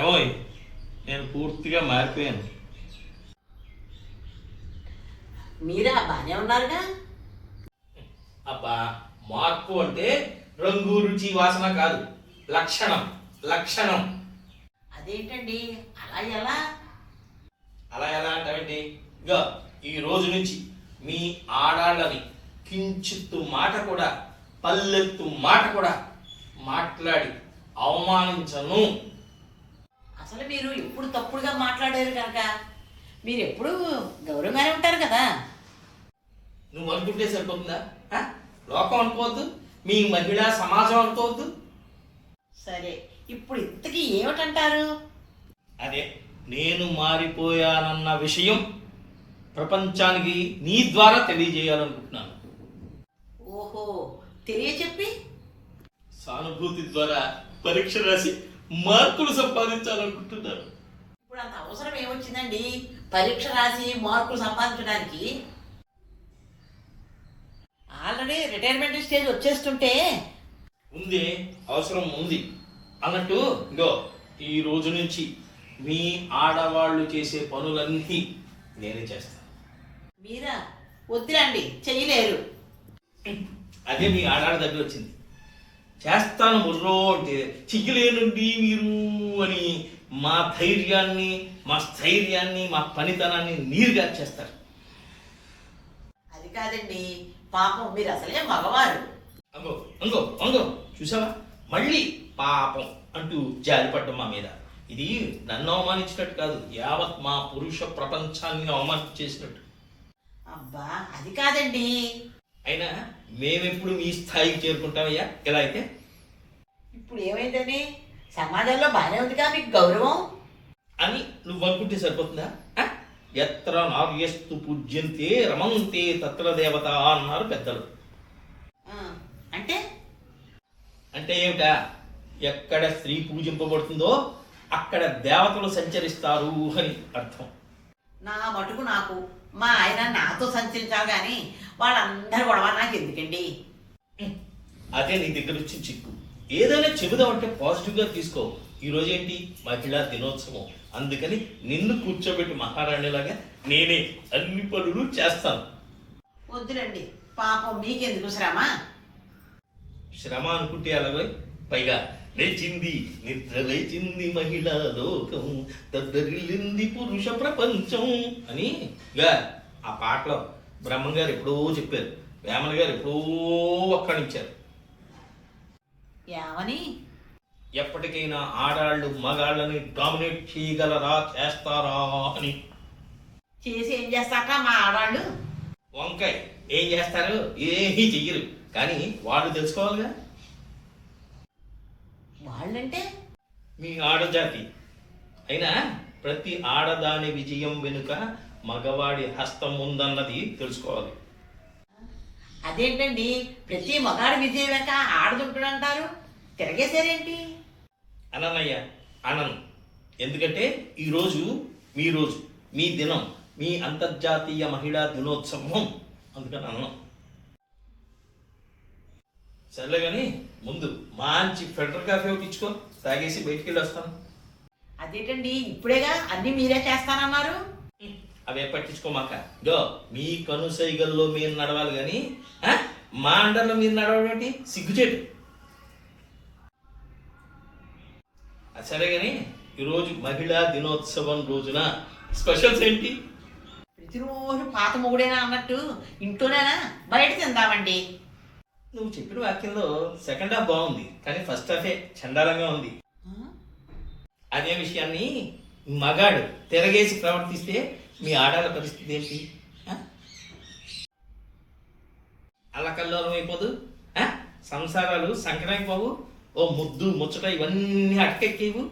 ఏమోయ్ నేను పూర్తిగా మారిపోయాను. మీరా బాగానే ఉన్నారుగా? అబ్బా మార్పు అంటే రంగు రుచి వాసన కాదు. లక్షణం లక్షణం. అదేంటండి? అలా ఎలా? అలా ఎలా అంటావేంటి? ఇగో ఈ రోజు నుంచి మీ ఆడాళ్ళని కించిత్తు మాట కూడా పల్లెత్తు మాట కూడా మాట్లాడి అవమానించను. అసలు మీరు ఎప్పుడు తప్పుడుగా మాట్లాడారు కనుక? మీరు ఎప్పుడు గౌరవంగానే ఉంటారు కదా? నువ్వు అనుకుంటే సరిపోతుందా? లోకం అనుకోవద్దు మీ మహిళా సమాజం అనుకోవద్దు. సరే ఇప్పుడు ఇంతకీ ఏమిటంటారు? అదే నేను మారిపోయానన్న విషయం ప్రపంచానికి నీ ద్వారా తెలియజేయాలనుకుంటున్నాను. ఓహో తెలియచెప్పి? సానుభూతి ద్వారా పరీక్ష రాసి మార్కులు సంపాదించాలనుకుంటున్నాను ఇప్పుడు అంత అవసరం ఏమొచ్చిందండి? పరీక్ష రాసి మార్కులు సంపాదించడానికి? ఆల్రెడీ రిటైర్మెంట్ స్టేజ్ వచ్చేస్తుంటే? ఉంది అవసరం ఉంది. అన్నట్టు ఇగో ఈ రోజు నుంచి మీ ఆడవాళ్ళు చేసే పనులన్నీ నేనే చేస్తాను మీరా? వద్దురండి చెయ్యలేరు. అదే మీ ఆడాళ్ళ దగ్గర వచ్చింది చేస్తాను ముర్రో అంటే చెయ్యలేనండి మీరు అని మా ధైర్యాన్ని మా స్థైర్యాన్ని మా పనితనాన్ని నీరుగా చేస్తారు. అది కాదండి పాపం మీరు అసలే మగవారు. అంగో అంగో అంగో చూసావా? మళ్ళీ పాపం అంటూ జాలిపడ్డం మా మీద. ఇది నన్ను అవమానించినట్టు కాదు యావత్ మా పురుష ప్రపంచాన్ని అవమానించేసినట్టు. అబ్బా అది కాదండి. అయినా మేమెప్పుడు మీ స్థాయికి చేరుకుంటామయ్యా? ఎలా అయితే? ఇప్పుడు ఏమైందని? సమాజంలో బాగానే ఉందిగా మీకు గౌరవం. అని నువ్వు అనుకుంటే సరిపోతుందా? ఎత్ర నార్యస్తు పూజ్యంతే రమంతే తత్ర దేవత అన్నారు పెద్దలు. అంటే? అంటే ఏమిటా? ఎక్కడ స్త్రీ పూజింపబడుతుందో అక్కడ దేవతలు సంచరిస్తారు అని అర్థం. నా మటుకు నాకు మా ఆయన నాతో సంచరించాలి కానీ వాళ్ళందరూ గొడవ నాకు ఎందుకండి? అదే నీ దగ్గర వచ్చి చిక్కు. ఏదైనా చెబుదామంటే పాజిటివ్గా తీసుకో. ఈ రోజు ఏంటి? మహిళా దినోత్సవం. అందుకని నిన్ను కూర్చోబెట్టి మహారాణిలాగా నేనే అన్ని పనులు చేస్తాను. వద్దులండి. పాపం మీకెందుకు శ్రమ? శ్రమ అనుకుంటే అలాగే పైగా లేచింది నిద్ర లేచింది మహిళా లోకం తద్దరిల్లింది పురుష ప్రపంచం అని. ఇక ఆ పాటలో బ్రహ్మ గారు ఎప్పుడో చెప్పారు. వేమన గారు ఎప్పుడో ఒక్కడించారు ఏమని? ఎప్పటికైనా ఆడాళ్ళు మగాళ్ళని డామినేట్ చేయగలరా చేస్తారా అని. చేసి ఏం చేస్తాక మా ఆడాళ్ళు? వంకాయ ఏం చేస్తారు? ఏమీ చెయ్యరు. కానీ వాళ్ళు తెలుసుకోవాలిగా. వాళ్ళంటే? మీ ఆడజాతి. అయినా ప్రతి ఆడదాని విజయం వెనుక మగవాడి హస్తం ఉందన్నది తెలుసుకోవాలి. అదేంటండి? ప్రతి మగాడు విజయ వెనక ఆడుతుంటాడంటారు తిరగేశారేంటి? అనన్నయ్య అనను. ఎందుకంటే ఈరోజు మీ రోజు మీ దినం మీ అంతర్జాతీయ మహిళా దినోత్సవం. అందుకని అన్నం. సర్లే కానీ ముందు మంచి ఫిల్టర్ కాఫీ ఒకటి ఇచ్చుకో తాగేసి బయటికి వెళ్ళి వస్తాను అదేంటండి? ఇప్పుడేగా అన్ని మీరే చేస్తానన్నారు. అవే పట్టించుకోమాక? గో మీ కనుసైగల్లో మీరు నడవాలి కానీ మా అండర్లో మీరు నడవడం ఏంటి? సిగ్గుచేటు. సరే కానీ ఈరోజు మహిళా దినోత్సవం రోజున స్పెషల్స్ ఏంటి? ప్రతిరోజు పాత మొగుడేనా అన్నట్టు ఇంట్లోనేనా? బయట తిందామండి. నువ్వు చెప్పిన వాక్యంలో సెకండ్ హాఫ్ బాగుంది కానీ ఫస్ట్ హాఫే చండాలంగా ఉంది? అదే విషయాన్ని మగాడు తిరగేసి ప్రవర్తిస్తే మీ ఆడాల పరిస్థితి ఏంటి? అల్లకల్లోలం అయిపోదు? సంసారాలు సంకరైపోవు ఓ ముద్దు ముచ్చట ఇవన్నీ అటకెక్కేవు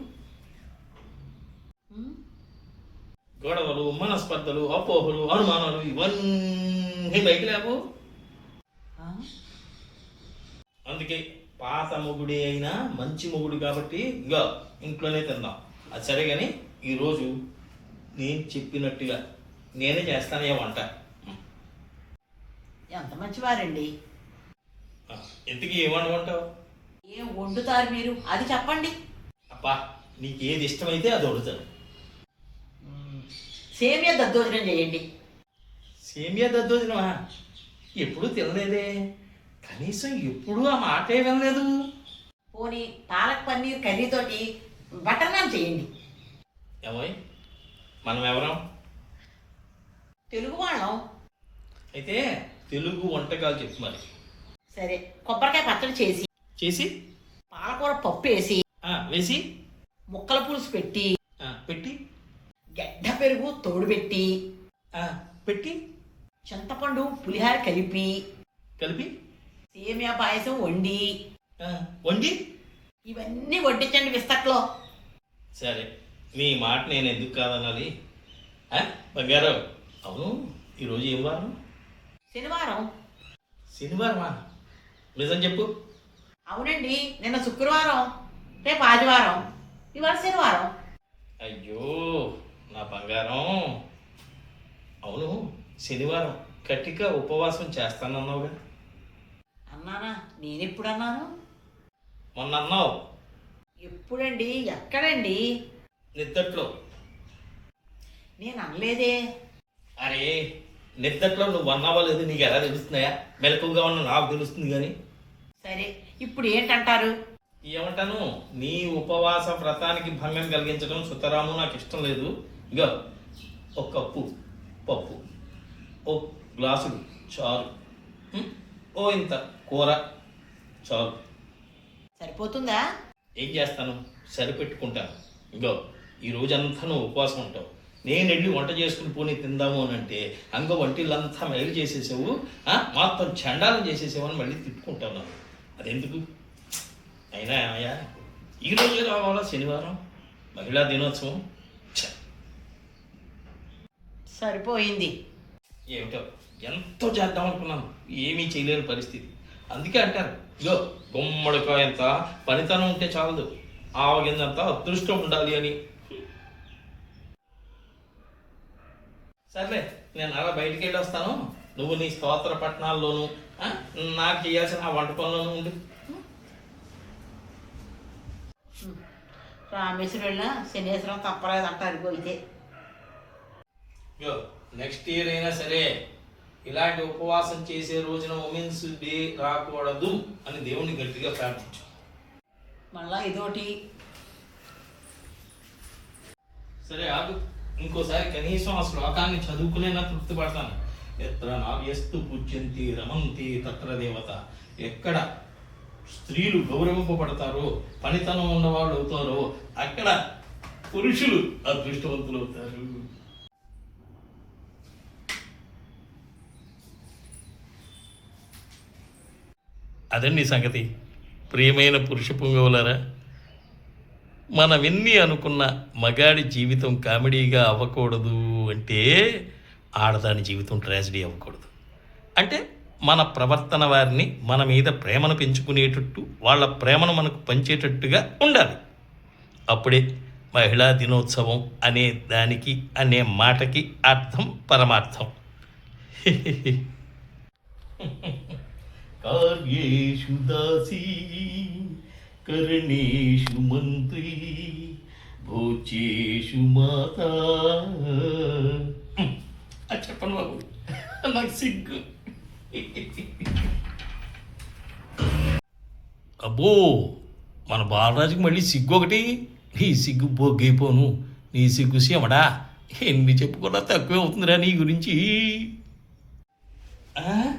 గొడవలు మనస్పర్ధలు అపోహలు అనుమానాలు ఇవన్నీ బయట లేవు? అందుకే పాత మొగుడే అయినా మంచి మొగుడు కాబట్టి ఇంకా ఇంట్లోనే తిందాం అది సరే కానీ ఈరోజు నేను చెప్పినట్టుగా నేనే చేస్తాను ఏ వంట? ఎంత మంచివారండి. ఇంతకీ ఏం ఏం వండుతారు మీరు? అది చెప్పండి. అబ్బా నీకు ఏది ఇష్టమైతే అది వండుతాను. సేమియా దద్దోజనం చేయండి. సేమియా దద్దోజనమా? ఎప్పుడూ తినలేదే. కనీసం ఎప్పుడూ ఆ మాటే వినలేదు. పోనీ పాలక్ పన్నీర్ కర్రీతోటి బటర్ నాన్ చేయండి. ఏమోయ్ మనం ఎవరం తెలుగు వాళ్ళం అయితే తెలుగు వంటకాలు చెప్పు మరి. సరే కొబ్బరికాయ పచ్చడి చేసి చేసి? పాలకూర పప్పు వేసి ఆ, వేసి? ముక్కల పులుసు పెట్టి ఆ, పెట్టి? గడ్డ పెరుగు తోడు పెట్టి ఆ, పెట్టి? చింతపండు పులిహార కలిపి కలిపి? సేమియా పాయసం వండి. ఆ, వండి? ఇవన్నీ వడ్డించండి విస్తట్లో సరే. నీ మాట నేను ఎందుకు కాదనాలి? బంగారం. అవును ఈరోజు ఏం వారం? శనివారం. శనివారమా? నిజం చెప్పు. అవునండి నిన్న శుక్రవారం రేపు ఆదివారం ఇవాళ శనివారం. అయ్యో నా బంగారం. అవును శనివారం. గట్టిగా ఉపవాసం చేస్తానన్నావుగా. అన్నానా? నేనెప్పుడు అన్నాను మొన్న అన్నావు ఎప్పుడండి? ఎక్కడండి? నిద్దట్లో. నేను అనలేదే. అరే నిద్దట్లో నువ్వు అన్నావా లేదు నీకు ఎలా తెలుస్తున్నాయా? మెలకుగా ఉన్న నాకు తెలుస్తుంది కానీ. సరే ఇప్పుడు ఏంటంటారు? ఏమంటాను? నీ ఉపవాస వ్రతానికి భంగం కలిగించడం సుతరాము నాకు ఇష్టం లేదు. ఇగో ఒక కప్పు పప్పు ఓ గ్లాసులు చారు? ఓ ఇంత కూర చారు. సరిపోతుందా? ఏం చేస్తాను? సరిపెట్టుకుంటాను. ఇగో ఈ రోజంతా నువ్వు ఉపవాసం ఉంటావు. నేను వెళ్ళి వంట చేసుకుని పోనీ తిందాము అని అంటే అంగ వంటిల్లంతా మైలు చేసేసావు మొత్తం చండాలం చేసేసావు అని మళ్ళీ తిట్టుకుంటావు నాకు అదెందుకు? అయినా ఈ రోజే రావాలా శనివారం? మహిళా దినోత్సవం? సరిపోయింది. ఏమిటో? ఎంతో చేద్దాం అనుకున్నాను. ఏమీ చేయలేని పరిస్థితి. అందుకే అంటారు ఇగో గుమ్మడికాయంత పనితనం ఉంటే చాలదు. ఆవగిందంత అదృష్టం ఉండాలి అని. సర్లే నేను అలా బయటికి వెళ్ళి వస్తాను. నువ్వు నీ స్తోత్ర పట్టణాల్లోనూ నాకు చేయాల్సిన ఆ వంట పనులను ఉండు. రామేశ్వరం వెళ్ళినా శనేశ్వరం తప్పలేదు అంటారు ఇగో నెక్స్ట్ ఇయర్ అయినా సరే ఇలాంటి ఉపవాసం చేసే రోజున ఉమెన్స్ డే రాకూడదు అని దేవుణ్ణి గట్టిగా ప్రార్థించు. మళ్ళా ఇదోటి. సరే ఆగు. ఇంకోసారి కనీసం ఆ శ్లోకాన్ని చదువుకునేనా తృప్తి పడతాను. ఎత్ర నావ్యస్తు పూజ్యంతి రమంతి తత్ర దేవత. ఎక్కడ స్త్రీలు గౌరవింపబడతారో పనితనం ఉన్నవాళ్ళు అవుతారో అక్కడ పురుషులు అదృష్టవంతులు అవుతారు అదండి సంగతి. ప్రియమైన పురుష పుంగవులారా మనమెన్ని అనుకున్న మగాడి జీవితం కామెడీగా అవ్వకూడదు అంటే ఆడదాని జీవితం ట్రాజడీ అవ్వకూడదు. అంటే మన ప్రవర్తన వారిని మన మీద ప్రేమను పెంచుకునేటట్టు వాళ్ళ ప్రేమను మనకు పంచేటట్టుగా ఉండాలి. అప్పుడే మహిళా దినోత్సవం అనే దానికి అనే మాటకి అర్థం పరమార్థం. కార్యేషు దాసీ. కరణేషు మంత్రి భోచేషు మాత. చెప్పను బాబు. నాకు సిగ్గు. అబ్బో మన బాలరాజుకి మళ్ళీ సిగ్గు ఒకటి. నీ సిగ్గు బొగ్గైపోను నీ సిగ్గు సేమడా ఎన్ని చెప్పుకున్నా తక్కువే అవుతుందిరా నీ గురించి. ఆ?